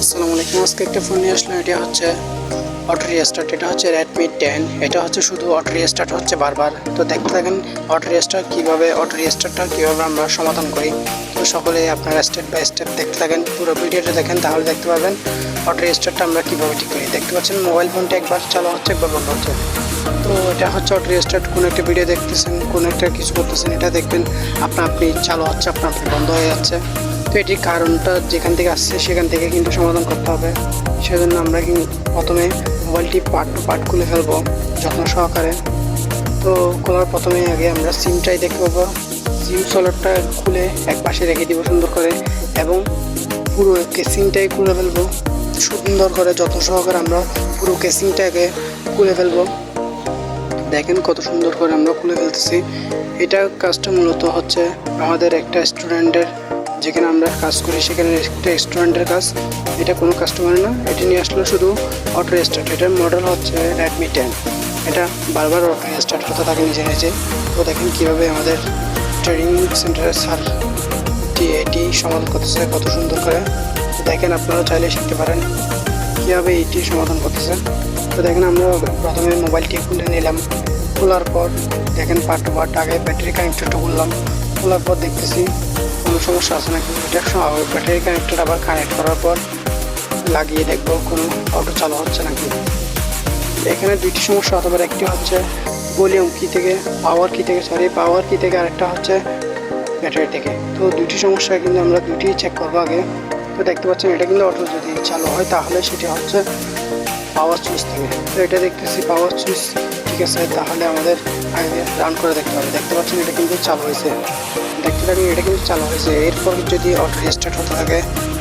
আসসালামু আলাইকুম। আজকে একটা ফোন নিয়ে আসলাম। এটা হচ্ছে অটো রিস্টার্ট এটা হচ্ছে রেডমি টেন এটা হচ্ছে শুধু অটো রিস্টার্ট হচ্ছে বারবার। তো দেখতে থাকেন অটো রিস্টার্ট কীভাবে অটো রিস্টার্টটা কীভাবে আমরা সমাধান করি। তো সকলে আপনারা স্টেপ বাই স্টেপ দেখতে থাকেন। পুরো ভিডিওটা দেখেন, তাহলে দেখতে পাবেন অটো রিস্টার্টটা আমরা কীভাবে ঠিক করি। দেখতে পাচ্ছেন মোবাইল ফোনটা একবার চালু হচ্ছে, একবার বন্ধ হচ্ছে। তো এটা হচ্ছে অটো রিস্টার্ট কোনো একটা ভিডিও দেখতেছেন, কোনো একটা কিছু করতেছেন, এটা দেখবেন আপনা আপনি চালু হচ্ছে, আপনার আপনি বন্ধ হয়ে যাচ্ছে। তো এটির কারণটা যেখান থেকে আসছে, সেখান থেকে কিন্তু সমাধান করতে হবে। সেজন্য আমরা কিন্তু প্রথমে মোবাইলটি পার্ট টু পার্ট খুলে ফেলব যত্ন সহকারে। তো খোলার প্রথমে আগে আমরা সিমটাই দেখতে পাবো সিম সোলারটা খুলে এক পাশে রেখে দিব সুন্দর করে এবং পুরো কেসিংটাই খুলে ফেলব। সুন্দর করে যত্ন সহকারে আমরা পুরো কেসিংটাকে খুলে ফেলব। দেখেন কত সুন্দর করে আমরা খুলে ফেলতেছি। এটা কাজটা মূলত হচ্ছে আমাদের একটা স্টুডেন্টের যেখানে আমরা কাজ করি, সেখানে একটা রেস্টুরেন্টের কাজ। এটা কোনো কাস্টমার না, এটা নিয়ে আসলো শুধু অটো স্টার্ট এটার মডেল হচ্ছে রেডমি টেন এটা বারবার অটো স্টার্ট হতে থাকে নিজে নিজে তো দেখেন কীভাবে আমাদের ট্রেনিং সেন্টারের স্যার এটি সমাধান করতেছে, কত সুন্দর করে। তো দেখেন আপনারা চাইলে শিখতে পারেন কীভাবে এটি সমাধান করতেছে। তো দেখেন আমরা প্রথমে মোবাইলটি খুলে নিলাম। খোলার পর দেখেন পার্ট টু পার্ট আগে ব্যাটারি কানেক্টরটা খুললাম। খোলার পর দেখতেছি কোনো সমস্যা আছে নাকি? এটার সময় ব্যাটারি কানেক্টর আবার কানেক্ট করার পর লাগিয়ে দেখব কোনো অটো চালু হচ্ছে নাকি। এখানে দুইটি সমস্যা পারে। একটি হচ্ছে ভলিউম কি থেকে পাওয়ার কি থেকে সরি পাওয়ার কি থেকে, আরেকটা হচ্ছে ব্যাটারি থেকে। তো দুইটি সমস্যা কিন্তু আমরা দুইটি চেক করব আগে। তো দেখতে পাচ্ছেন, এটা কিন্তু অটো যদি চালু হয়, তাহলে সেটি হচ্ছে পাওয়ার সুইচ থেকে। তো এটা দেখতেছি পাওয়ার সুইচ ঠিক আছে তাহলে আমাদের রান করে দেখতে হবে। দেখতে পাচ্ছেন এটা কিন্তু চালু হয়েছে। দেখতে থাকেন এটা কিন্তু চালু হয়েছে। এরপর যদি অটো রেস্টার্ট হতে থাকে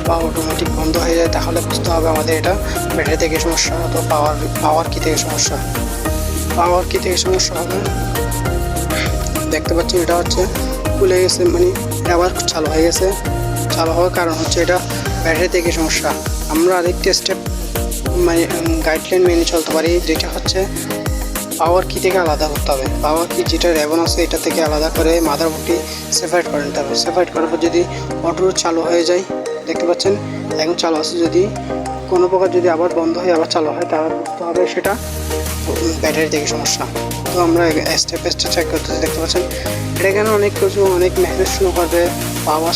বা অটোমেটিক বন্ধ হয়ে যায়, তাহলে বুঝতে হবে আমাদের এটা ব্যাটারি থেকে সমস্যা তো পাওয়ার পাওয়ার কি থেকে সমস্যা। পাওয়ার কি থেকে সমস্যা হবে দেখতে পাচ্ছেন এটা হচ্ছে খুলে গেছে মানে আবার চালু হয়ে গেছে। চালু হওয়ার কারণ হচ্ছে এটা ব্যাটারি থেকে সমস্যা। আমরা আরেকটি স্টেপ মানে গাইডলাইন মেনে চলতে পারি, যেটা হচ্ছে পাওয়ার কি থেকে আলাদা করতে হবে? পাওয়ার কি যেটা রেবন আছে, এটা থেকে আলাদা করে মাদারবোর্ডটি সেপারেট করে নিতে হবে। সেপারেট করার পর যদি অটো চালু হয়ে যায়, দেখতে পাচ্ছেন, এখন চালু আছে যদি কোনো প্রকার যদি আবার বন্ধ হয়ে আবার চালু হয়, তাহলে বুঝতে হবে সেটা ব্যাটারি থেকে সমস্যা। তো আমরা স্টেপ স্টেপ চেক করতেছি, দেখতে পাচ্ছেন, এটা কেন অনেক কিছু, অনেক মেহনত শুরু করবে পাওয়ার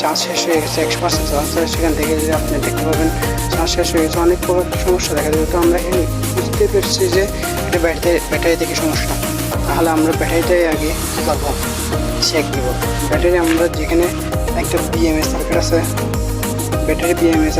চার্জ শেষ হয়ে গেছে একশো পার্সেন্ট চার্জ সেখান থেকে যদি আপনি দেখতে পাবেন চার্জ শেষ হয়ে গেছে, অনেক প্রকার সমস্যা দেখা যাবে। তো আমরা এখানে বুঝতে পেরেছি যে এটা ব্যাটারি ব্যাটারি থেকে সমস্যা। তাহলে আমরা ব্যাটারিটাই আগে পাবো চেক দেবো। ব্যাটারি আমরা যেখানে একটা বিএমএস সার্কিট আছে, ব্যাটারি বিএমএস